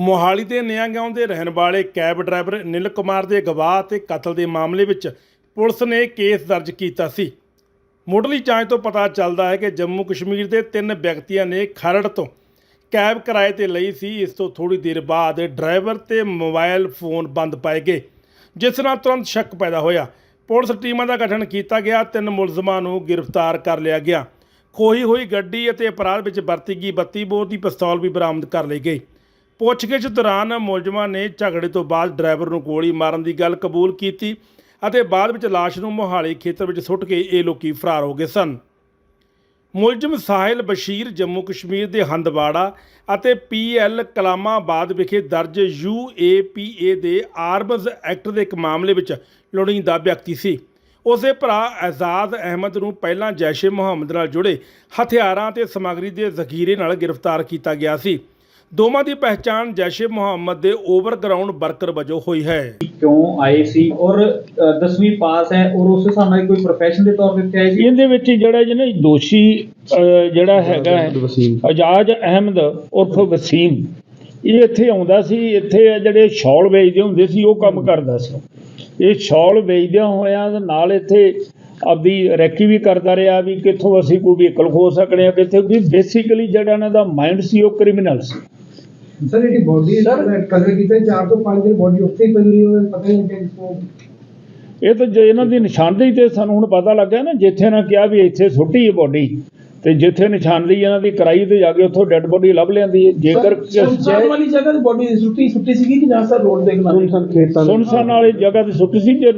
ਮੋਹਾਲੀ ਦੇ ਨਿਆਂਗਾਉਂ ਦੇ ਰਹਿਣ ਵਾਲੇ ਕੈਬ ਡਰਾਈਵਰ ਨਿਲ ਕੁਮਾਰ ਦੇ ਗਵਾਹ ਤੇ ਕਤਲ ਦੇ ਮਾਮਲੇ ਵਿੱਚ ਪੁਲਿਸ ਨੇ ਕੇਸ ਦਰਜ ਕੀਤਾ ਸੀ। ਮੁੱਢਲੀ ਜਾਂਚ ਤੋਂ ਪਤਾ ਚੱਲਦਾ ਹੈ ਕਿ ਜੰਮੂ ਕਸ਼ਮੀਰ ਦੇ ਤਿੰਨ ਵਿਅਕਤੀਆਂ ਨੇ ਖਰੜ ਤੋਂ ਕੈਬ ਕਿਰਾਏ ਤੇ ਲਈ ਸੀ। ਇਸ ਤੋਂ ਥੋੜੀ ਦੇਰ ਬਾਅਦ ਡਰਾਈਵਰ ਤੇ ਮੋਬਾਈਲ ਫੋਨ ਬੰਦ ਪਾਏ ਗਏ, ਜਿਸ ਨਾਲ ਤੁਰੰਤ ਸ਼ੱਕ ਪੈਦਾ ਹੋਇਆ। ਪੁਲਿਸ ਟੀਮਾਂ ਦਾ ਗਠਨ ਕੀਤਾ ਗਿਆ, ਤਿੰਨ ਮੁਲਜ਼ਮਾਂ ਨੂੰ ਗ੍ਰਿਫਤਾਰ ਕਰ ਲਿਆ ਗਿਆ। ਖੋਹੀ ਹੋਈ ਗੱਡੀ ਅਤੇ ਅਪਰਾਧ ਵਿੱਚ ਵਰਤੀ ਗਈ 32 ਬੋਰ ਦੀ ਪਿਸਤੌਲ ਵੀ ਬਰਾਮਦ ਕਰ ਲਈ ਗਈ। ਪੁੱਛਗਿੱਛ ਦੌਰਾਨ ਮੁਲਜ਼ਮਾਂ ਨੇ ਝਗੜੇ ਤੋਂ ਬਾਅਦ ਡਰਾਈਵਰ ਨੂੰ ਗੋਲੀ ਮਾਰਨ ਦੀ ਗੱਲ ਕਬੂਲ ਕੀਤੀ ਅਤੇ ਬਾਅਦ ਵਿੱਚ ਲਾਸ਼ ਨੂੰ ਮੋਹਾਲੀ ਖੇਤਰ ਵਿੱਚ ਸੁੱਟ ਕੇ ਇਹ ਲੋਕੀ ਫਰਾਰ ਹੋ ਗਏ ਸਨ। ਮੁਲਜ਼ਮ ਸਾਹਿਲ ਬਸ਼ੀਰ ਜੰਮੂ ਕਸ਼ਮੀਰ ਦੇ ਹੰਦਵਾੜਾ ਅਤੇ ਪੀਐਲ ਕਲਾਮਾਬਾਦ ਵਿਖੇ ਦਰਜ ਯੂਏਪੀਏ ਦੇ ਆਰਮਜ਼ ਐਕਟ ਦੇ ਇੱਕ ਮਾਮਲੇ ਵਿੱਚ ਲੋੜੀਂਦਾ ਵਿਅਕਤੀ ਸੀ। ਉਸਦੇ ਭਰਾ ਐਜ਼ਾਜ਼ ਅਹਿਮਦ ਨੂੰ ਪਹਿਲਾਂ ਜੈਸ਼ ਏ ਮੁਹੰਮਦ ਨਾਲ ਜੁੜੇ ਹਥਿਆਰਾਂ ਤੇ ਸਮੱਗਰੀ ਦੇ ਜ਼ਖੀਰੇ ਨਾਲ ਗ੍ਰਿਫਤਾਰ ਕੀਤਾ ਗਿਆ ਸੀ। ਦੋਵਾਂ ਦੀ ਪਹਿਚਾਣ ਜੈਸ਼ ਮੁਹੰਮਦ ਦੇ ਓਵਰਗਰਾਉਂਡ ਵਰਕਰ ਵਜੋਂ ਹੋਈ ਹੈ। ਕਿਉਂ ਆਏ ਸੀ ਔਰ 10ਵੀਂ ਪਾਸ ਹੈ ਔਰ ਉਸ ਹਿਸਾਬ ਨਾਲ ਕੋਈ profession ਦੇ ਤੌਰ ਤੇ ਆਏ ਸੀ? ਇਹਦੇ ਵਿੱਚ ਜਿਹੜਾ ਜਿਹਨੇ ਦੋਸ਼ੀ ਅਹ, ਜਿਹੜਾ ਹੈਗਾ ਹੈ, ਅਜਾਜ ਅਹਿਮਦ ਉਰਫ ਵਸੀਮ ਇਹ ਇੱਥੇ ਆਉਂਦਾ ਸੀ ਇੱਥੇ ਇਹ ਜਿਹੜੇ ਸ਼ਾਲ ਵੇਚਦੇ ਹੁੰਦੇ ਸੀ ਉਹ ਕੰਮ ਕਰਦਾ ਸੀ। ਇਹ ਸ਼ਾਲ ਵੇਚਦਿਆਂ ਹੋਇਆਂ ਦੇ ਨਾਲ ਇੱਥੇ ਆਪਦੀ ਰੈਕੀ ਵੀ ਕਰਦਾ ਰਿਹਾ ਵੀ ਕਿੱਥੋਂ ਅਸੀਂ ਕੋਈ ਵਹੀਕਲ ਖੋ ਸਕਦੇ ਹਾਂ ਕਿੱਥੇ ਵੀ ਬੇਸਿਕਲੀ ਜਿਹੜਾ ਇਹਨਾਂ ਦਾ ਮਾਈਂਡ ਸੀ ਉਹ ਕ੍ਰਿਮੀਨਲ ਸੀ। ਸਰ ਇਹਦੀ ਬੋਡੀ ਸਰ ਕਦਰ ਕੀਤੇ 4 ਤੋਂ 5 ਦਿਨ ਬੋਡੀ ਉੱਥੇ ਹੀ ਪਈ ਰਹੀ ਹੋਵੇ ਪਤਾ ਹੀ ਨਹੀਂ ਕਿ ਕਿਸਕੋ ਇਹ ਤਾਂ ਜੇ ਇਹਨਾਂ ਦੀ ਨਿਸ਼ਾਨਦੇਹੀ ਤੇ ਸਾਨੂੰ ਹੁਣ ਪਤਾ ਲੱਗਿਆ ਨਾ ਜਿੱਥੇ ਇਹਨਾਂ ਕਿਹਾ ਵੀ ਇੱਥੇ ਸੁੱਟੀ ਹੈ ਬੋਡੀ ਤੇ ਜਿੱਥੇ ਨਿਸ਼ਾਨਦੇਹੀ ਇਹਨਾਂ ਦੀ ਕਰਾਈ ਤੇ ਜਾ ਕੇ ਉੱਥੋਂ ਡੈੱਡ ਬੋਡੀ ਲੱਭ ਲੈਂਦੀ ਹੈ। ਜੇਕਰ ਸੁਨਸਾਨ ਵਾਲੀ ਜਗ੍ਹਾ ਤੇ ਬੋਡੀ ਸੁੱਟੀ ਸੁੱਟੀ ਸੀਗੀ ਕਿ ਜਾਂ ਸਰ ਰੋਡ ਦੇਖਣਾ ਸੁਨਸਾਨ ਖੇਤਾਂ ਸੁਨਸਾਨ ਵਾਲੀ ਜਗ੍ਹਾ ਤੇ ਸੁੱਟੀ ਸੀ ਜੇ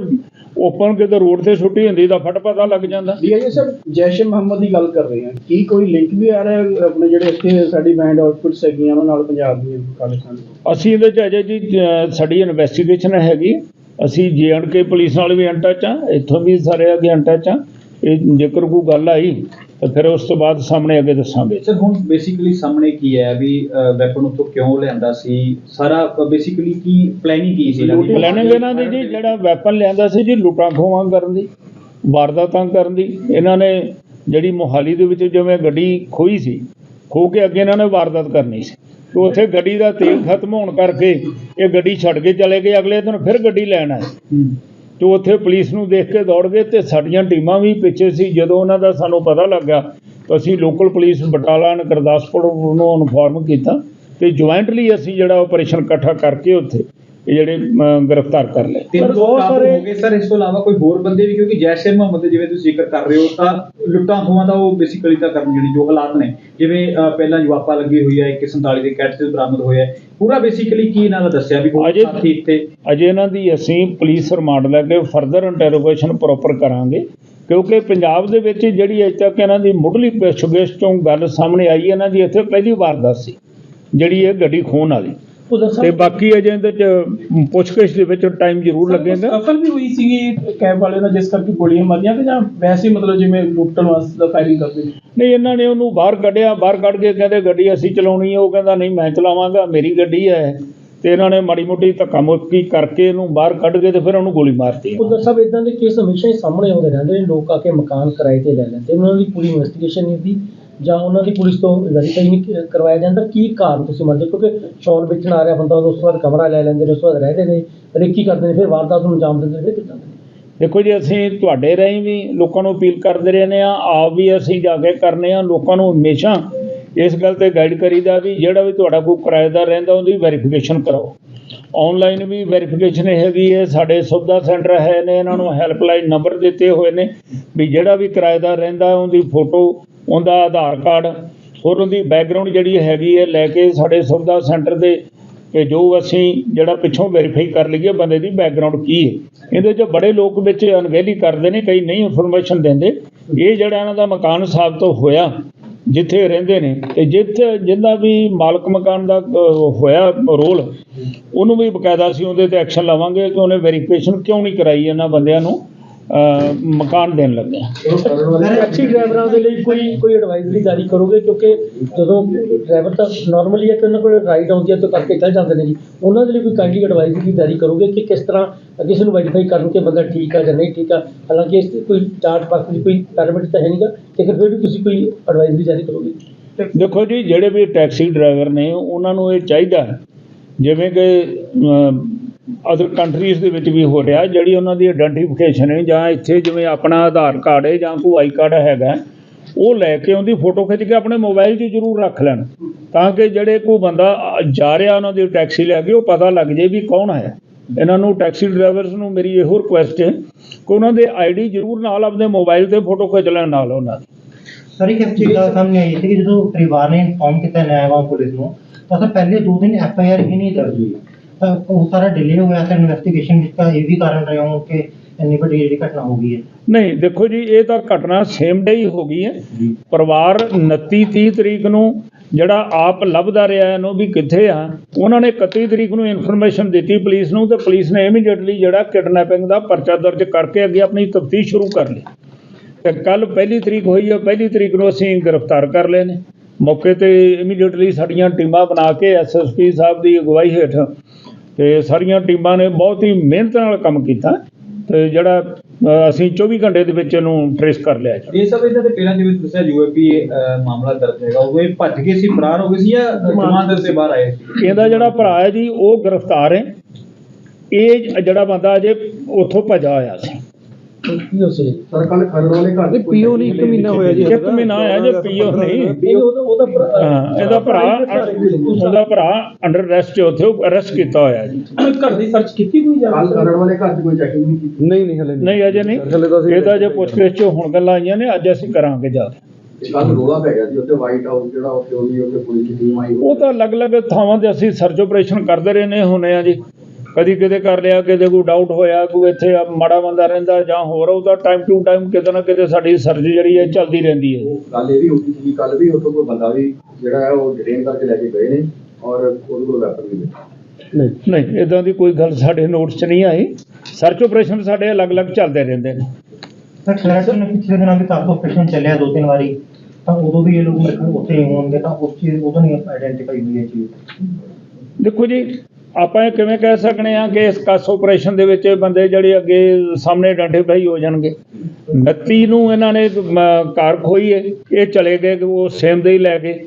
ਓਪਨ ਕਿਤੇ ਰੋਡ ਤੇ ਸੁੱਟੀ ਹੁੰਦੀ ਤਾਂ ਫਟ ਪਤਾ ਲੱਗ ਜਾਂਦਾ। ਡੀਆਈਏ ਸਰ ਜੈਸ਼ ਮੁਹੰਮਦ ਦੀ ਗੱਲ ਕਰ ਰਹੇ ਹਾਂ। ਕੀ ਕੋਈ ਲਿੰਕ ਵੀ ਆ ਰਿਹਾ ਹੈ ਆਪਣੇ ਜਿਹੜੇ ਇੱਥੇ ਸਾਡੀ ਬੈਂਡ ਆਊਟਪੁੱਟਸ ਹੈਗੀਆਂ ਉਹਨਾਂ ਨਾਲ ਪੰਜਾਬ ਦੀ ਪਾਕਿਸਤਾਨ ਦੀ ਅਸੀਂ ਇਹਦੇ ਚ ਅਜੇ ਜੀ ਸਾਡੀ ਇਨਵੈਸਟੀਗੇਸ਼ਨ ਹੈਗੀ। ਅਸੀਂ ਕੇ ਪੁਲਿਸ ਨਾਲ ਵੀ ਅੰਟਚ ਆ ਇੱਥੋਂ ਵੀ ਸਾਰੇ ਅੱਗੇ ਅੰਟਚ ਆ ਇਹ ਜੇਕਰ ਕੋਈ ਗੱਲ ਆਈ ਤਾਂ ਫਿਰ ਉਸ ਤੋਂ ਬਾਅਦ ਸਾਹਮਣੇ ਅੱਗੇ ਦੱਸਾਂਗੇ। ਸਰ ਹੁਣ ਬੇਸਿਕਲੀ ਸਾਹਮਣੇ ਕੀ ਹੈ ਵੀ ਵੈਪਨ ਉੱਥੋਂ ਕਿਉਂ ਲਿਆਂਦਾ ਸੀ? ਸਾਰਾ ਬੇਸਿਕਲੀ ਕੀ ਪਲੈਨਿੰਗ ਕੀ ਸੀ? ਪਲੈਨਿੰਗ ਇਹਨਾਂ ਦੀ ਜੀ ਜਿਹੜਾ ਵੈਪਨ ਲਿਆਂਦਾ ਸੀ ਜੀ ਲੁੱਟਾਂ ਖੋਹਾਂ ਕਰਨ ਦੀ ਵਾਰਦਾਤਾਂ ਕਰਨ ਦੀ। ਇਹਨਾਂ ਨੇ ਜਿਹੜੀ ਮੋਹਾਲੀ ਦੇ ਵਿੱਚ ਜਿਵੇਂ ਗੱਡੀ ਖੋਈ ਸੀ ਖੋ ਕੇ ਅੱਗੇ ਇਹਨਾਂ ਨੇ ਵਾਰਦਾਤ ਕਰਨੀ ਸੀ। ਤੇ ਉੱਥੇ ਗੱਡੀ ਦਾ ਤੇਲ ਖਤਮ ਹੋਣ ਕਰਕੇ ਇਹ ਗੱਡੀ ਛੱਡ ਕੇ ਚਲੇ ਗਏ। ਅਗਲੇ ਦਿਨ ਫਿਰ ਗੱਡੀ ਲੈਣ ਆਏ। ਤੇ ਉੱਥੇ ਪੁਲਿਸ ਨੂੰ ਦੇਖ ਕੇ ਦੌੜ ਗਏ ਤੇ ਸਾਡੀਆਂ ਟੀਮਾਂ ਵੀ ਪਿੱਛੇ ਸੀ। ਜਦੋਂ ਉਹਨਾਂ ਦਾ ਸਾਨੂੰ ਪਤਾ ਲੱਗਾ ਤਾਂ ਅਸੀਂ ਲੋਕਲ ਪੁਲਿਸ ਬਟਾਲਾ ਨੇ ਗੁਰਦਾਸਪੁਰ ਨੂੰ ਇਨਫੋਰਮ ਕੀਤਾ ਤੇ ਜੁਆਇੰਟਲੀ ਅਸੀਂ ਜਿਹੜਾ ਆਪਰੇਸ਼ਨ ਇਕੱਠਾ ਕਰਕੇ ਉੱਥੇ ਇਹ ਜਿਹੜੇ ਗ੍ਰਿਫਤਾਰ ਕਰ ਲਏ। ਤਿੰਨ ਬਹੁਤ ਸਾਰੇ- ਹੋ ਗਏ ਸਰ ਇਸ ਤੋਂ ਇਲਾਵਾ ਕੋਈ ਹੋਰ ਬੰਦੇ ਵੀ ਕਿਉਂਕਿ ਜੈਸ਼ ਏ ਮੁਹੰਮਦ ਦੇ ਜਿਵੇਂ ਤੁਸੀਂ ਜ਼ਿਕਰ ਕਰ ਰਹੇ ਹੋ ਤਾਂ ਲੁੱਟਾਂ ਖੋਹਾਂ ਦਾ ਉਹ ਬੇਸਿਕਲੀ ਤਾਂ ਕਰਨ ਜਿਹੜੀ ਜੋ ਹਾਲਾਤ ਨੇ। ਜਿਵੇਂ ਪਹਿਲਾਂ ਜਵਾਪਾ ਲੱਗੀ ਹੋਈ ਹੈ 147 ਦੇ ਕੈਟਸ ਬਰਾਮਦ ਹੋਇਆ ਹੈ। ਪੂਰਾ ਬੇਸਿਕਲੀ ਕੀ ਇਹਨਾਂ ਦਾ ਦੱਸਿਆ ਵੀ ਅਜੇ- ਸਾਥੀ ਇੱਥੇ? ਅਜੇ ਇਹਨਾਂ ਦੀ ਅਸੀਂ ਪੁਲਿਸ ਰਿਮਾਂਡ ਲੈ ਕੇ ਫਰਦਰ ਇੰਟਰੋਗੇਸ਼ਨ ਪ੍ਰੋਪਰ ਕਰਾਂਗੇ ਕਿਉਂਕਿ ਪੰਜਾਬ ਦੇ ਵਿੱਚ ਜਿਹੜੀ ਅਜੇ ਤੱਕ ਇਹਨਾਂ ਦੀ ਮੁੱਢਲੀ ਪੁੱਛਗਿੱਛ ਤੋਂ ਗੱਲ ਸਾਹਮਣੇ ਆਈ ਇਹਨਾਂ ਦੀ ਇੱਥੇ ਪਹਿਲੀ ਵਾਰਦਾਤ ਸੀ ਜਿਹੜੀ ਇਹ ਗੱਡੀ ਖੋਹਣ ਵਾਲੀ। ਤੇ ਬਾਕੀ ਅਜੇ ਇਹਦੇ ਚ ਪੁੱਛਗਿੱਛ ਦੇ ਵਿੱਚ ਟਾਈਮ ਜ਼ਰੂਰ ਲੱਗੇਗਾ। ਸਫਲ ਵੀ ਹੋਈ ਸੀਗੀ ਕੈਬ ਵਾਲੇ ਨਾਲ ਜਿਸ ਕਰਕੇ ਗੋਲੀਆਂ ਮਾਰੀਆਂ ਕਿ ਜਾਂ ਵੈਸੇ ਮਤਲਬ ਜਿਵੇਂ ਲੁੱਟਣ ਵਾਸਤੇ ਦਾ ਫਾਇਰਿੰਗ ਕਰਦੇ ਨਹੀਂ ਇਹਨਾਂ ਨੇ ਉਹਨੂੰ ਬਾਹਰ ਕੱਢਿਆ ਬਾਹਰ ਕੱਢ ਕੇ ਕਹਿੰਦੇ ਗੱਡੀ ਅਸੀਂ ਚਲਾਉਣੀ ਹੈ ਉਹ ਕਹਿੰਦਾ ਨਹੀਂ ਮੈਂ ਚਲਾਵਾਂਗਾ ਮੇਰੀ ਗੱਡੀ ਹੈ ਤੇ ਇਹਨਾਂ ਨੇ ਮਾੜੀ ਮੋਟੀ ਧੱਕਾ ਮੁੱਕੀ ਕਰਕੇ ਇਹਨੂੰ ਬਾਹਰ ਕੱਢ ਕੇ ਤੇ ਫਿਰ ਉਹਨੂੰ ਗੋਲੀ ਮਾਰਤੀ। ਉਧਰ ਸਭ ਇਦਾਂ ਦੇ ਕੇਸ ਹਮੇਸ਼ਾ ਹੀ ਸਾਹਮਣੇ ਆਉਂਦੇ ਰਹਿੰਦੇ ਨੇ ਲੋਕ ਆ ਕੇ ਮਕਾਨ ਕਿਰਾਏ ਤੇ ਲੈ ਲੈਂਦੇ ਉਹਨਾਂ ਦੀ ਪੂਰੀ ਇਨਵੈਸਟੀਗੇਸ਼ਨ ਨਹੀਂ ਹੁੰਦੀ। ਜਾਂ ਉਹਨਾਂ ਦੀ ਪੁਲਿਸ ਤੋਂ ਵੈਰੀਫਾਈ ਨਹੀਂ ਕਰਵਾਇਆ ਜਾਂਦਾ ਕੀ ਕਾਰਨ ਤੁਸੀਂ ਮੰਨਦੇ ਹੋ? ਕਿਉਂਕਿ ਸ਼ੌਨ ਵੇਚਣ ਆ ਰਿਹਾ ਬੰਦਾ ਉਸ ਤੋਂ ਬਾਅਦ ਕਮਰਾ ਲੈ ਲੈਂਦੇ ਨੇ, ਉਸ ਤੋਂ ਬਾਅਦ ਰਹਿੰਦੇ ਨੇ ਰੇਕੀ ਕਰਦੇ ਨੇ? ਫਿਰ ਵਾਰਦਾਤ ਨੂੰ ਅੰਜਾਮ ਦਿੰਦੇ ਨੇ, ਫਿਰ ਕਿੱਦਾਂ ਦੇਖੋ ਜੀ, ਅਸੀਂ ਤੁਹਾਡੇ ਰਾਹੀਂ ਵੀ ਲੋਕਾਂ ਨੂੰ ਅਪੀਲ ਕਰਦੇ ਰਹਿੰਦੇ ਆ ਆਪ ਵੀ ਅਸੀਂ ਜਾ ਕੇ ਕਰਨੇ ਆ ਲੋਕਾਂ ਨੂੰ ਹਮੇਸ਼ਾ ਇਸ ਗੱਲ ਤੇ ਗਾਈਡ ਕਰੀਦਾ ਵੀ ਜਿਹੜਾ ਵੀ ਤੁਹਾਡਾ ਕੋਈ ਕਿਰਾਏਦਾਰ ਰਹਿੰਦਾ, ਉਹਦੀ ਵੈਰੀਫਿਕੇਸ਼ਨ ਕਰਾਓ ਆਨਲਾਈਨ ਵੀ ਵੈਰੀਫਿਕੇਸ਼ਨ ਹੈਗੀ ਹੈ, ਸਾਡੇ ਸੁਵਿਧਾ ਸੈਂਟਰ ਹੈ ਨੇ, ਇਹਨਾਂ ਨੂੰ ਹੈਲਪਲਾਈਨ ਨੰਬਰ ਦਿੱਤੇ ਹੋਏ ਨੇ, ਵੀ ਜਿਹੜਾ ਵੀ ਕਿਰਾਏਦਾਰ ਰਹਿੰਦਾ, ਉਹਦੀ ਫੋਟੋ ਉਹਦਾ ਆਧਾਰ ਕਾਰਡ, ਹੋਰ ਉਹਦੀ ਬੈਕਗ੍ਰਾਉਂਡ ਜਿਹੜੀ ਹੈਗੀ ਹੈ, ਲੈ ਕੇ ਸਾਡੇ ਸੁਵਿਧਾ ਸੈਂਟਰ ਦੇ ਕਿ ਜੋ ਅਸੀਂ ਜਿਹੜਾ ਪਿੱਛੋਂ ਵੈਰੀਫਾਈ ਕਰ ਲਈਏ ਬੰਦੇ ਦੀ ਬੈਕਗ੍ਰਾਉਂਡ ਕੀ ਹੈ। ਇਹਦੇ 'ਚ ਬੜੇ ਲੋਕ ਵਿੱਚ ਅਣਗਹਿਲੀ ਕਰਦੇ ਨੇ, ਕਈ ਨਹੀਂ ਇਨਫੋਰਮੇਸ਼ਨ ਦਿੰਦੇ। ਇਹ ਜਿਹੜਾ ਇਹਨਾਂ ਦਾ ਮਕਾਨ ਸਾਬਤ ਹੋਇਆ, ਜਿੱਥੇ ਰਹਿੰਦੇ ਨੇ ਤੇ ਜਿੱਥੇ ਜਿੰਦਾ ਵੀ ਮਾਲਕ ਮਕਾਨ ਦਾ ਹੋਇਆ ਰੋਲ, ਉਹਨੂੰ ਵੀ ਬਕਾਇਦਾ ਅਸੀਂ ਉਹਦੇ ਤੇ ਐਕਸ਼ਨ ਲਵਾਂਗੇ ਕਿ ਉਹਨੇ ਵੈਰੀਫਿਕੇਸ਼ਨ ਕਿਉਂ ਨਹੀਂ ਕਰਾਈ ਇਹਨਾਂ ਬੰਦਿਆਂ ਨੂੰ। ਮਕਾਨ ਦੇਣ ਲੱਗੇ ਟੈਕਸੀ ਡਰਾਈਵਰਾਂ ਦੇ ਲਈ ਕੋਈ ਕੋਈ ਐਡਵਾਈਜ਼ਰੀ ਜਾਰੀ ਕਰੋਗੇ? ਕਿਉਂਕਿ ਜਦੋਂ ਡਰਾਈਵਰ ਤਾਂ ਨਾਰਮਲੀ ਹੈ ਕਿ ਉਹਨਾਂ ਕੋਲ ਰਾਈਡ ਆਉਂਦੀ ਹੈ ਤਾਂ ਕਰਕੇ ਚੱਲ ਜਾਂਦੇ ਨੇ ਜੀ। ਉਹਨਾਂ ਦੇ ਲਈ ਕੋਈ ਕਾਈਂਡਲੀ ਐਡਵਾਈਜ਼ਰੀ ਜਾਰੀ ਕਰੋਗੇ ਕਿ ਕਿਸ ਤਰ੍ਹਾਂ ਕਿਸੇ ਨੂੰ ਵੈਰੀਫਾਈ ਕਰਨ ਕਿ ਬੰਦਾ ਠੀਕ ਆ ਜਾਂ ਨਹੀਂ ਠੀਕ ਆ? ਹਾਲਾਂਕਿ ਇਸ 'ਤੇ ਕੋਈ ਚਾਰਟ ਬਾਕਸ ਦੀ ਕੋਈ ਪੈਰਾਮੀਟਰ ਤਾਂ ਹੈ ਨਹੀਂਗਾ ਲੇਕਿਨ ਫਿਰ ਵੀ ਤੁਸੀਂ ਕੋਈ ਐਡਵਾਈਜ਼ਰੀ ਜਾਰੀ ਕਰੋਗੇ? ਦੇਖੋ ਜੀ ਜਿਹੜੇ ਵੀ ਟੈਕਸੀ ਡਰਾਈਵਰ ਨੇ ਉਹਨਾਂ ਨੂੰ ਇਹ ਚਾਹੀਦਾ ਹੈ। ਜਿਵੇਂ ਕਿ ਅਦਰ ਕੰਟਰੀਜ਼ ਦੇ ਵਿੱਚ ਵੀ ਹੋ ਰਿਹਾ, ਜਿਹੜੀ ਉਹਨਾਂ ਦੀ ਆਇਡੈਂਟੀਫਿਕੇਸ਼ਨ ਹੈ, ਜਾਂ ਇੱਥੇ ਜਿਵੇਂ ਆਪਣਾ ਆਧਾਰ ਕਾਰਡ ਹੈ, ਜਾਂ ਕੋਈ ਆਈ ਕਾਰਡ ਹੈਗਾ, ਉਹ ਲੈ ਕੇ ਉਹਦੀ ਫੋਟੋ ਖਿੱਚ ਕੇ ਆਪਣੇ ਮੋਬਾਈਲ 'ਚ ਜ਼ਰੂਰ ਰੱਖ ਲੈਣ, ਤਾਂ ਕਿ ਜਿਹੜੇ ਕੋਈ ਬੰਦਾ ਜਾ ਰਿਹਾ ਉਹਨਾਂ ਦੀ ਟੈਕਸੀ ਲੈ ਕੇ, ਉਹ ਪਤਾ ਲੱਗ ਜੇ ਵੀ ਕੌਣ ਹੈ। ਇਹਨਾਂ ਨੂੰ ਟੈਕਸੀ ਡਰਾਈਵਰਸ ਨੂੰ ਮੇਰੀ ਇਹੋ ਰਿਕੁਐਸਟ ਹੈ ਕਿ ਉਹਨਾਂ ਦੇ ਆਈਡੀ ਜ਼ਰੂਰ ਨਾਲ ਆਪਣੇ ਮੋਬਾਈਲ ਤੇ ਫੋਟੋ ਖਿੱਚ ਲੈਣ ਨਾਲ ਉਹਨਾਂ ਦੀ। ਸਰ ਇੱਕ ਚੀਜ਼ ਦਾ ਸਾਹਮਣੇ ਆਈ ਸੀ ਕਿ ਜਦੋਂ ਪਰਿਵਾਰ ਨੇ ਇਨਫੋਰਮ ਕੀਤਾ ਨਿਆਂਵਾਂ ਪੁਲਿਸ ਨੂੰ, ਤਾਂ ਸਰ ਪਹਿਲੇ ਦੋ ਦਿਨ ਐਫ ਆਈ ਆਰ ਹੀ ਨਹੀਂ ਦਰਜ ਹੋਈ। ਸਾਰਾ ਡਿਲੇ ਹੋ ਗਿਆ ਸਰ ਇਨਵੈਸਟੀਗੇਸ਼ਨ ਵਿੱਚ ਤਾਂ ਇਹ ਵੀ ਕਾਰਨ ਰਿਹਾ ਹੋ ਕਿ ਇੰਨੀ ਵੱਡੀ ਜਿਹੜੀ ਘਟਨਾ ਹੋ ਗਈ ਹੈ। ਨਹੀਂ ਦੇਖੋ ਜੀ ਇਹ ਤਾਂ ਘਟਨਾ ਸੇਮ ਡੇ ਹੀ ਹੋ ਗਈ ਹੈ। ਪਰਿਵਾਰ 29 30 ਤਰੀਕ ਨੂੰ ਜਿਹੜਾ ਆਪ ਲੱਭਦਾ ਰਿਹਾ ਇਹਨੂੰ ਵੀ ਕਿੱਥੇ ਆ? ਉਹਨਾਂ ਨੇ 31 ਤਰੀਕ ਨੂੰ ਇਨਫੋਰਮੇਸ਼ਨ ਦਿੱਤੀ ਪੁਲਿਸ ਨੂੰ ਤੇ ਪੁਲਿਸ ਨੇ ਇਮੀਡੀਏਟਲੀ ਜਿਹੜਾ ਕਿਡਨੈਪਿੰਗ ਦਾ ਪਰਚਾ ਦਰਜ ਕਰਕੇ ਅੱਗੇ ਆਪਣੀ ਤਫਤੀਸ਼ ਸ਼ੁਰੂ ਕਰ ਲਈ। ਤੇ ਕੱਲ ਪਹਿਲੀ ਤਰੀਕ ਹੋਈ ਹੈ ਪਹਿਲੀ ਤਰੀਕ ਨੂੰ ਅਸੀਂ ਗ੍ਰਿਫਤਾਰ ਕਰ ਲਏ ਨੇ। ਮੌਕੇ ਤੇ ਇਮੀਡੀਏਟਲੀ ਸਾਡੀਆਂ ਟੀਮਾਂ ਬਣਾ ਕੇ ਐਸਐਸਪੀ ਸਾਹਿਬ ਦੀ ਅਗਵਾਈ ਹੇਠ ਤੇ ਸਾਰੀਆਂ ਟੀਮਾਂ ਨੇ ਬਹੁਤ ਹੀ ਮਿਹਨਤ ਨਾਲ ਕੰਮ ਕੀਤਾ ਤੇ ਜਿਹੜਾ ਅਸੀਂ 24 ਘੰਟੇ ਦੇ ਵਿੱਚ ਇਹਨੂੰ ਟ੍ਰੇਸ ਕਰ ਲਿਆ ਜੀ। ਇਹ ਸਭ ਇਹਨਾਂ ਦੇ ਪਹਿਲਾਂ ਜਿਵੇਂ ਦੱਸਿਆ ਯੂਏਪੀ ਮਾਮਲਾ ਦਰਜ ਹੈਗਾ। ਉਹ ਇਹ ਭੱਜ ਗਏ ਸੀ ਫਰਾਰ ਹੋ ਗਏ ਸੀ ਜਾਂ ਜਮਾਨਤ ਦੇ ਬਾਹਰ ਆਏ ਸੀ? ਇਹਦਾ ਜਿਹੜਾ ਭਰਾ ਹੈ ਜੀ ਉਹ ਗ੍ਰਿਫਤਾਰ ਹੈ। ਇਹ ਜਿਹੜਾ ਬੰਦਾ ਅਜੇ ਉੱਥੋਂ ਭੱਜਾ ਹੋਇਆ ਸੀ। ਕੀ ਉਸੇ? ਸਰ ਕੱਲ ਖਰੜ ਵਾਲੇ ਘਰ ਦੇ ਪੀਓ ਨਹੀਂ ਇੱਕ ਮਹੀਨਾ ਹੋਇਆ ਜੀ ਇੱਕ ਮਹੀਨਾ ਹੋਇਆ ਜੇ ਪੀਓ ਨਹੀਂ। ਇਹ ਉਹਦਾ ਉਹਦਾ ਭਰਾ- ਹਾਂ ਇਹਦਾ ਭਰਾ ਉਹਦਾ ਭਰਾ ਅੰਡਰ ਅਰੈਸਟ ਉੱਥੇ ਅਰੈਸਟ ਕੀਤਾ ਹੋਇਆ ਜੀ। ਘਰ ਦੀ ਸਰਚ ਕੀਤੀ ਕੋਈ ਜਾਂ ਕੱਲ ਖਰੜ ਵਾਲੇ ਘਰ 'ਚ ਕੋਈ ਚੈਕਿੰਗ ਨਹੀਂ ਕੀਤੀ। ਨਹੀਂ ਨਹੀਂ ਹਲੇ ਨਹੀਂ ਅਜੇ ਨਹੀਂ। ਹਲੇ ਤਾਂ ਅਸੀਂ- ਇਹਦਾ ਜੇ ਪੁੱਛਗਿੱਛ 'ਚ ਹੁਣ ਗੱਲਾਂ ਆਈਆਂ ਨੇ ਅੱਜ ਅਸੀਂ ਕਰਾਂਗੇ ਜਾ ਕੇ। ਕੱਲ ਰੋਲਾ ਪੈ ਗਿਆ ਸੀ ਉੱਥੇ ਵਾਈਟ ਹਾਊਸ ਜਿਹੜਾ ਉੱਥੇ ਉਹਦੀ ਉੱਥੇ ਪੁਲਿਸ ਦੀ ਟੀਮ ਆਈ ਉਹ ਤਾਂ ਅਲੱਗ-ਅਲੱਗ ਥਾਵਾਂ ਤੇ ਅਸੀਂ ਸਰਚ ਆਪਰੇਸ਼ਨ ਕਰਦੇ ਰਹੇ ਨੇ ਹੁਣੇ ਆ ਜੀ। ਕਦੀ ਕਿਤੇ ਕਰ ਲਿਆ ਕਿਤੇ ਕੋਈ ਡਾਊਟ ਹੋਇਆ ਕੋਈ ਇੱਥੇ ਮਾੜਾ ਬੰਦਾ ਰਹਿੰਦਾ ਜਾਂ ਹੋਰ ਉਹਦਾ ਟਾਈਮ ਟੂ ਟਾਈਮ ਕਿਤੇ ਨਾ ਕਿਤੇ ਸਾਡੀ ਸਰਚ ਜਿਹੜੀ ਹੈ ਚੱਲਦੀ ਰਹਿੰਦੀ ਹੈ। ਗੱਲ ਇਹ ਵੀ ਉੱਠੀ ਸੀ ਕੱਲ ਵੀ ਉੱਥੋਂ ਕੋਈ ਬੰਦਾ ਵੀ ਜਿਹੜਾ ਹੈ ਉਹ ਡਿਟੇਨ ਕਰਕੇ ਲੈ ਕੇ ਗਏ ਨੇ ਔਰ ਉਹਦੇ ਕੋਲ ਵੈਪਨ ਵੀ ਮਿਲਿਆ ਨਹੀਂ। ਇਦਾਂ ਦੀ ਕੋਈ ਗੱਲ ਸਾਡੇ ਨੋਟਸ 'ਚ ਨਹੀਂ ਆਈ। ਸਰਚ ਆਪਰੇਸ਼ਨ ਸਾਡੇ ਅਲੱਗ-ਅਲੱਗ ਚੱਲਦੇ ਰਹਿੰਦੇ ਨੇ। ਸਰ ਖਰੜ ਤੋਂ ਪਿਛਲੇ ਦਿਨਾਂ ਵੀ ਕਾਫੀ ਆਪਰੇਸ਼ਨ ਚੱਲਿਆ ਦੋ ਤਿੰਨ ਵਾਰੀ। ਤਾਂ ਉਦੋਂ ਵੀ ਇਹ ਲੋਕ ਮੇਰੇ ਉੱਥੇ ਹੀ ਹੋਣਗੇ ਤਾਂ ਉਸ ਚੀਜ਼ ਉਦੋਂ ਨਹੀਂ ਆਇਡੈਂਟੀਫਾਈ ਹੋਈ ਇਹ ਚੀਜ਼। ਦੇਖੋ ਜੀ ਆਪਾਂ ਇਹ ਕਿਵੇਂ ਕਹਿ ਸਕਨੇ ਆ ਕਿ ਇਸ ਕਸ ਆਪਰੇਸ਼ਨ ਦੇ ਵਿੱਚ ਇਹ ਬੰਦੇ ਜਿਹੜੇ ਅੱਗੇ ਸਾਹਮਣੇ ਆਇਡੈਂਟੀਫਾਈ ਹੋ ਜਾਣਗੇ? 29 ਨੂੰ ਇਹਨਾਂ ਨੇ ਕਾਰ ਖੋਈ ਹੈ, ਇਹ ਚਲੇ ਗਏ ਉਹ ਸੇਮ ਦੇ ਹੀ ਲੈ ਗਏ।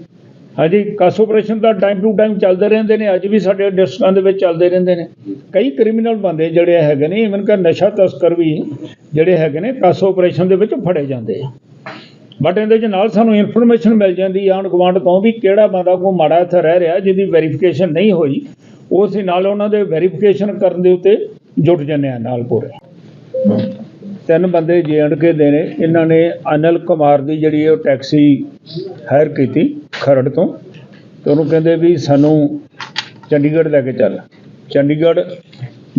ਹਾਂਜੀ, ਕਸ ਆਪਰੇਸ਼ਨ ਦਾ ਟਾਈਮ ਟੂ ਟਾਈਮ ਚੱਲਦੇ ਰਹਿੰਦੇ ਨੇ, ਅੱਜ ਵੀ ਸਾਡੇ ਡਿਸਟ੍ਰਿਕਟਾਂ ਦੇ ਵਿੱਚ ਚੱਲਦੇ ਰਹਿੰਦੇ ਨੇ। ਕਈ ਕ੍ਰਿਮੀਨਲ ਬੰਦੇ ਜਿਹੜੇ ਹੈਗੇ ਨੇ ਇਵਨ ਕਿ ਨਸ਼ਾ ਤਸਕਰ ਵੀ ਜਿਹੜੇ ਹੈਗੇ ਨੇ, ਕਸ ਆਪਰੇਸ਼ਨ ਦੇ ਵਿੱਚ ਫੜੇ ਜਾਂਦੇ ਆ। ਬਟ ਇਹਦੇ ਚ ਨਾਲ ਸਾਨੂੰ ਇਨਫੋਰਮੇਸ਼ਨ ਮਿਲ ਜਾਂਦੀ ਆਂਡ ਗਵਾਂਡ ਤੋਂ ਵੀ ਕਿਹੜਾ ਬੰਦਾ ਕੋਈ ਮਾੜਾ ਇੱਥੇ ਰਹਿ ਰਿਹਾ, ਜਿਹਦੀ ਵੈਰੀਫਿਕੇਸ਼ਨ ਨਹੀਂ ਹੋਈ। ਉਹ ਅਸੀਂ ਨਾਲ ਉਹਨਾਂ ਦੇ ਵੈਰੀਫਿਕੇਸ਼ਨ ਕਰਨ ਦੇ ਉੱਤੇ ਜੁਟ ਜੰਨੇ ਆ ਨਾਲ ਪੂਰੇ। ਤਿੰਨ ਬੰਦੇ ਕੇ ਦੇ ਨੇ, ਇਹਨਾਂ ਨੇ ਅਨਿਲ ਕੁਮਾਰ ਦੀ ਜਿਹੜੀ ਉਹ ਟੈਕਸੀ ਹਾਇਰ ਕੀਤੀ ਖਰੜ ਤੋਂ ਤੇ ਉਹਨੂੰ ਕਹਿੰਦੇ ਵੀ ਸਾਨੂੰ ਚੰਡੀਗੜ੍ਹ ਲੈ ਕੇ ਚੱਲ। ਚੰਡੀਗੜ੍ਹ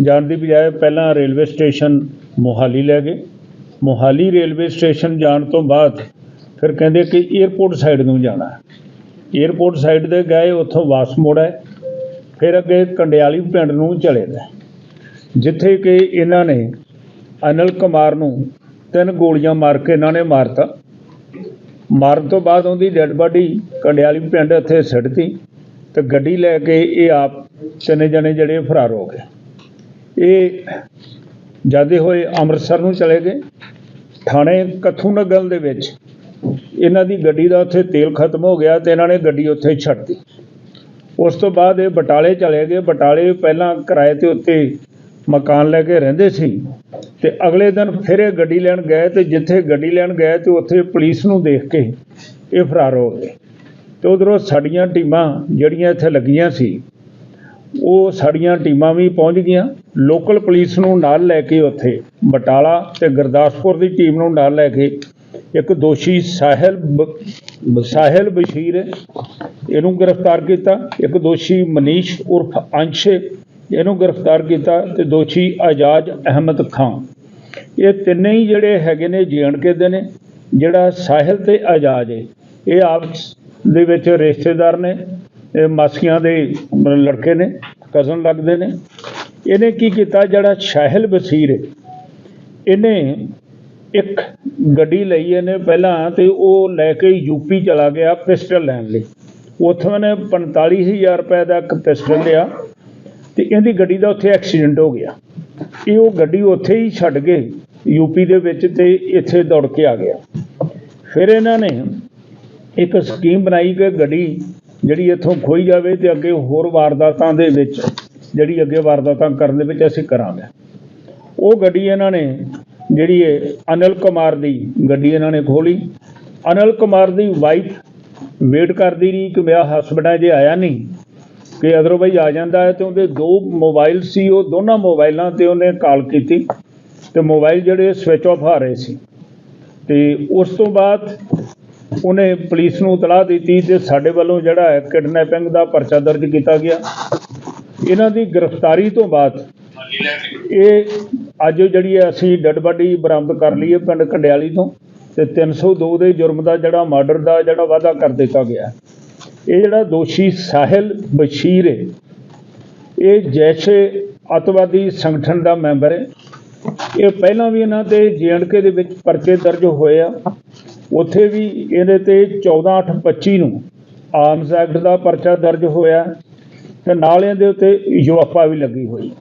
ਜਾਣ ਦੀ ਬਜਾਏ ਪਹਿਲਾਂ ਰੇਲਵੇ ਸਟੇਸ਼ਨ ਮੋਹਾਲੀ ਲੈ ਗਏ। ਮੋਹਾਲੀ ਰੇਲਵੇ ਸਟੇਸ਼ਨ ਜਾਣ ਤੋਂ ਬਾਅਦ ਫਿਰ ਕਹਿੰਦੇ ਕਿ 에ਅਰਪੋਰਟ ਸਾਈਡ ਨੂੰ ਜਾਣਾ। ਹੈ ਸਾਈਡ ਦੇ ਗਏ, ਉੱਥੋਂ ਵਾਪਸ ਮੋੜਾ ਫਿਰ ਅੱਗੇ ਕੰਡਿਆਲੀ ਪਿੰਡ ਨੂੰ ਚਲੇ ਗਏ। ਜਿੱਥੇ ਕਿ ਇਹਨਾਂ ਨੇ ਅਨਿਲ ਕੁਮਾਰ ਨੂੰ ਤਿੰਨ ਗੋਲੀਆਂ ਮਾਰ ਕੇ ਇਹਨਾਂ ਨੇ ਮਾਰਤਾ। ਮਾਰਨ ਤੋਂ ਬਾਅਦ ਉਹਦੀ ਡੈੱਡ ਬਾਡੀ ਕੰਡਿਆਲੀ ਪਿੰਡ ਇੱਥੇ ਸਿੱਟਤੀ ਤੇ ਗੱਡੀ ਲੈ ਕੇ ਇਹ ਆਪ ਤਿੰਨੇ ਜਣੇ ਜਿਹੜੇ ਫਰਾਰ ਹੋ ਗਏ। ਇਹ ਜਾਂਦੇ ਹੋਏ ਅੰਮ੍ਰਿਤਸਰ ਨੂੰ ਚਲੇ ਗਏ। ਥਾਣੇ ਕੱਥੂ ਨਗਲ ਦੇ ਵਿੱਚ ਇਹਨਾਂ ਦੀ ਗੱਡੀ ਦਾ ਉੱਥੇ ਤੇਲ ਖਤਮ ਹੋ ਗਿਆ ਤੇ ਇਹਨਾਂ ਨੇ ਗੱਡੀ ਉੱਥੇ ਹੀ ਛੱਡਤੀ ਉਸ ਤੋਂ ਬਾਅਦ ਇਹ ਬਟਾਲੇ ਚਲੇ ਗਏ। ਬਟਾਲੇ ਪਹਿਲਾਂ ਕਿਰਾਏ ਤੇ ਉੱਤੇ ਮਕਾਨ ਲੈ ਕੇ ਰਹਿੰਦੇ ਸੀ ਤੇ ਅਗਲੇ ਦਿਨ ਫਿਰ ਇਹ ਗੱਡੀ ਲੈਣ ਗਏ ਤੇ ਜਿੱਥੇ ਗੱਡੀ ਲੈਣ ਗਏ ਤੇ ਉੱਥੇ ਪੁਲਿਸ ਨੂੰ ਦੇਖ ਕੇ ਇਹ ਫਰਾਰ ਹੋ ਗਏ। ਤੇ ਉਧਰੋਂ ਸਾਡੀਆਂ ਟੀਮਾਂ ਜਿਹੜੀਆਂ ਇੱਥੇ ਲੱਗੀਆਂ ਸੀ, ਉਹ ਸਾਡੀਆਂ ਟੀਮਾਂ ਵੀ ਪਹੁੰਚ ਗਈਆਂ। ਲੋਕਲ ਪੁਲਿਸ ਨੂੰ ਨਾਲ ਲੈ ਕੇ ਉੱਥੇ ਬਟਾਲਾ ਤੇ ਗੁਰਦਾਸਪੁਰ ਦੀ ਟੀਮ ਨੂੰ ਨਾਲ ਲੈ ਕੇ ਇੱਕ ਦੋਸ਼ੀ ਸਾਹਿਲ ਸਾਹਿਲ ਬਸ਼ੀਰ ਇਹਨੂੰ ਗ੍ਰਿਫਤਾਰ ਕੀਤਾ। ਇੱਕ ਦੋਸ਼ੀ ਮਨੀਸ਼ ਉਰਫ ਅੰਸ਼ ਇਹਨੂੰ ਗ੍ਰਿਫਤਾਰ ਕੀਤਾ ਤੇ ਦੋਸ਼ੀ ਆਜ਼ਾਦ ਅਹਿਮਦ ਖਾਨ। ਇਹ ਤਿੰਨੇ ਹੀ ਜਿਹੜੇ ਹੈਗੇ ਨੇ ਕੇ ਦੇ ਨੇ, ਜਿਹੜਾ ਸਾਹਿਲ ਤੇ ਆਜ਼ਾਦ ਹੈ। ਇਹ ਆਪਸ ਦੇ ਵਿੱਚ ਰਿਸ਼ਤੇਦਾਰ ਨੇ, ਇਹ ਮਾਸੀਆਂ ਦੇ ਲੜਕੇ ਨੇ ਕਜ਼ਨ ਲੱਗਦੇ ਨੇ। ਇਹਨੇ ਕੀ ਕੀਤਾ? ਜਿਹੜਾ ਸਾਹਿਲ ਬਸੀਰ ਇਹਨੇ ਇੱਕ ਗੱਡੀ ਲਈ ਇਹਨੇ ਪਹਿਲਾਂ ਤੇ ਉਹ ਲੈ ਕੇ ਯੂਪੀ ਚਲਾ ਗਿਆ ਪਿਸਟਲ ਲੈਣ ਲਈ। ਉੱਥੋਂ ਇਹਨੇ 45000 ਰੁਪਏ ਦਾ ਇੱਕ ਪਿਸਟਲ ਲਿਆ ਤੇ ਇਹਦੀ ਗੱਡੀ ਦਾ ਉੱਥੇ ਐਕਸੀਡੈਂਟ ਹੋ ਗਿਆ। ਇਹ ਉਹ ਗੱਡੀ ਉੱਥੇ ਹੀ ਛੱਡ ਕੇ ਯੂਪੀ ਦੇ ਵਿੱਚ ਤੇ ਇੱਥੇ ਦੌੜ ਕੇ ਆ ਗਿਆ। ਫਿਰ ਇਹਨਾਂ ਨੇ ਇੱਕ ਸਕੀਮ ਬਣਾਈ ਕਿ ਗੱਡੀ ਜਿਹੜੀ ਇੱਥੋਂ ਖੋਈ ਜਾਵੇ ਤੇ ਅੱਗੇ ਹੋਰ ਵਾਰਦਾਤਾਂ ਦੇ ਵਿੱਚ ਜਿਹੜੀ ਅੱਗੇ ਵਾਰਦਾਤਾਂ ਕਰਨ ਦੇ ਵਿੱਚ ਅਸੀਂ ਕਰਾਂਗੇ। ਉਹ ਗੱਡੀ ਇਹਨਾਂ ਨੇ ਜਿਹੜੀ ਹੈ ਅਨਿਲ ਕੁਮਾਰ ਦੀ ਗੱਡੀ ਇਹਨਾਂ ਨੇ ਖੋਲੀ ਅਨਿਲ ਕੁਮਾਰ ਦੀ ਵਾਈਫ ਵੇਟ ਕਰਦੀ ਰਹੀ ਕਿ ਮੇਰਾ ਹਸਬੰਡ ਅਜੇ ਆਇਆ ਨਹੀਂ, ਕਿ ਅਦਰਵਾਈਜ਼ ਆ ਜਾਂਦਾ ਹੈ ਤੇ ਉਹਦੇ ਦੋ ਮੋਬਾਈਲ ਸੀ, ਉਹ ਦੋਨਾਂ ਮੋਬਾਈਲਾਂ ਤੇ ਉਹਨੇ ਕਾਲ ਕੀਤੀ ਤੇ ਮੋਬਾਈਲ ਜਿਹੜੇ ਸਵਿਚ ਆਫ ਆ ਰਹੇ ਸੀ। ਤੇ ਉਸ ਤੋਂ ਬਾਅਦ ਉਹਨੇ ਪੁਲਿਸ ਨੂੰ ਇਤਲਾਹ ਦਿੱਤੀ ਤੇ ਸਾਡੇ ਵੱਲੋਂ ਜਿਹੜਾ ਹੈ ਕਿਡਨੈਪਿੰਗ ਦਾ ਪਰਚਾ ਦਰਜ ਕੀਤਾ ਗਿਆ। ਇਹਨਾਂ ਦੀ ਗ੍ਰਿਫਤਾਰੀ ਤੋਂ ਬਾਅਦ ਇਹ ਅੱਜ ਜਿਹੜੀ ਹੈ ਅਸੀਂ ਡੈਡ ਬਾਡੀ ਬਰਾਮਦ ਕਰ ਲਈ ਹੈ ਪਿੰਡ ਕੰਡਿਆਲੀ ਤੋਂ ਤੇ 302 ਦੇ ਜੁਰਮ ਦਾ ਜਿਹੜਾ ਮਰਡਰ ਦਾ ਜਿਹੜਾ ਵਾਅਦਾ ਕਰ ਦਿੱਤਾ ਗਿਆ ਇਹ ਜਿਹੜਾ ਦੋਸ਼ੀ ਸਾਹਿਲ ਬਸ਼ੀਰ ਹੈ, ਇਹ ਜੈਸ਼ੇ ਅਤਵਾਦੀ ਸੰਗਠਨ ਦਾ ਮੈਂਬਰ ਹੈ। ਇਹ ਪਹਿਲਾਂ ਵੀ ਇਹਨਾਂ ਤੇ ਜੀਐਨਕੇ ਦੇ ਵਿੱਚ ਪਰਚੇ ਦਰਜ ਹੋਏ ਆ। ਉੱਥੇ ਵੀ ਇਹਦੇ ਤੇ 14/8/25 ਨੂੰ ਆਰਮਸ ਐਕਟ ਦਾ ਪਰਚਾ ਦਰਜ ਹੋਇਆ ਤੇ ਨਾਲ ਇਹਦੇ ਉੱਤੇ ਯੂਐਫਆ ਵੀ ਲੱਗੀ ਹੋਈ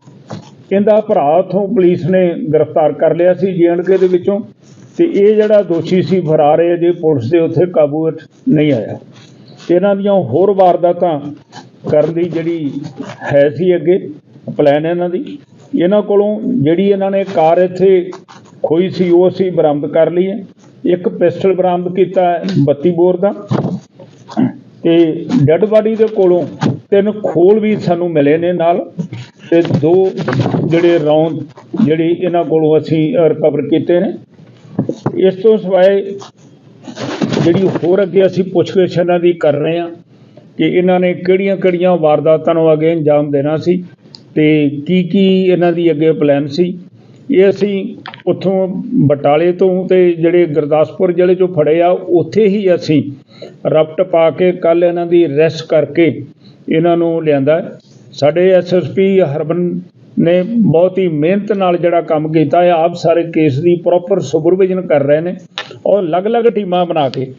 ਇਹਦਾ ਭਰਾ, ਉੱਥੋਂ ਪੁਲਿਸ ਨੇ ਗ੍ਰਿਫਤਾਰ ਕਰ ਲਿਆ ਸੀ ਜੀਐਨਕੇ ਦੇ ਵਿੱਚੋਂ ਤੇ ਇਹ ਜਿਹੜਾ ਦੋਸ਼ੀ ਸੀ ਫਰਾਰ ਹੈ ਜੇ ਪੁਲਿਸ ਦੇ ਉੱਥੇ ਕਾਬੂ ਵਿੱਚ ਨਹੀਂ ਆਇਆ। ਇਹਨਾਂ ਦੀਆਂ ਹੋਰ ਵਾਰਦਾਤਾਂ ਕਰਨ ਦੀ ਜਿਹੜੀ ਹੈ ਸੀ ਅੱਗੇ, ਪਲਾਨ ਇਹਨਾਂ ਦੀ। ਇਹਨਾਂ ਕੋਲੋਂ ਜਿਹੜੀ ਇਹਨਾਂ ਨੇ ਕਾਰ ਇੱਥੇ ਖੋਈ ਸੀ, ਉਹ ਅਸੀਂ ਬਰਾਮਦ ਕਰ ਲਈ ਹੈ। ਇੱਕ ਪਿਸਟਲ ਬਰਾਮਦ ਕੀਤਾ ਹੈ 32 ਬੋਰ ਦਾ। ਤੇ ਡੈੱਡ ਬਾਡੀ ਦੇ ਕੋਲੋਂ ਤਿੰਨ ਖੋਲ ਵੀ ਸਾਨੂੰ ਮਿਲੇ ਨੇ ਨਾਲ ਤੇ ਦੋ ਜਿਹੜੇ ਰੌਂਦ ਜਿਹੜੀ ਇਹਨਾਂ ਕੋਲੋਂ ਅਸੀਂ ਰਿਕਵਰ ਕੀਤੇ ਨੇ ਇਸ ਤੋਂ ਸਿਵਾਏ ਜਿਹੜੀ ਹੋਰ ਅੱਗੇ ਅਸੀਂ ਪੁੱਛਗਿੱਛ ਇਹਨਾਂ ਦੀ ਕਰ ਰਹੇ ਹਾਂ ਕਿ ਇਹਨਾਂ ਨੇ ਕਿਹੜੀਆਂ-ਕਿਹੜੀਆਂ ਵਾਰਦਾਤਾਂ ਨੂੰ ਅੱਗੇ ਅੰਜਾਮ ਦੇਣਾ ਸੀ ਤੇ ਕੀ ਕੀ ਇਹਨਾਂ ਦੀ ਅੱਗੇ ਪਲਾਨ ਸੀ ਇਹ ਅਸੀਂ ਉੱਥੋਂ ਬਟਾਲੇ ਤੋਂ ਤੇ ਜਿਹੜੇ ਗੁਰਦਾਸਪੁਰ ਜ਼ਿਲ੍ਹੇ ਚੋਂ ਫੜੇ ਆ, ਉੱਥੇ ਹੀ ਅਸੀਂ ਰਪਟ ਪਾ ਕੇ ਕੱਲ ਇਹਨਾਂ ਦੀ ਅਰੈਸਟ ਕਰਕੇ ਇਹਨਾਂ ਨੂੰ ਲਿਆਂਦਾ ਹੈ। ਸਾਡੇ ਐਸਐਸਪੀ ਹਰਬਨ ਨੇ ਬਹੁਤ ਹੀ ਮਿਹਨਤ ਨਾਲ ਜਿਹੜਾ ਕੰਮ ਕੀਤਾ ਹੈ ਆਪ ਸਾਰੇ ਕੇਸ ਦੀ ਪ੍ਰੋਪਰ ਸੁਪਰਵਿਜ਼ਨ ਕਰ ਰਹੇ ਨੇ ਔਰ ਅਲੱਗ-ਅਲੱਗ ਟੀਮਾਂ ਬਣਾ ਕੇ।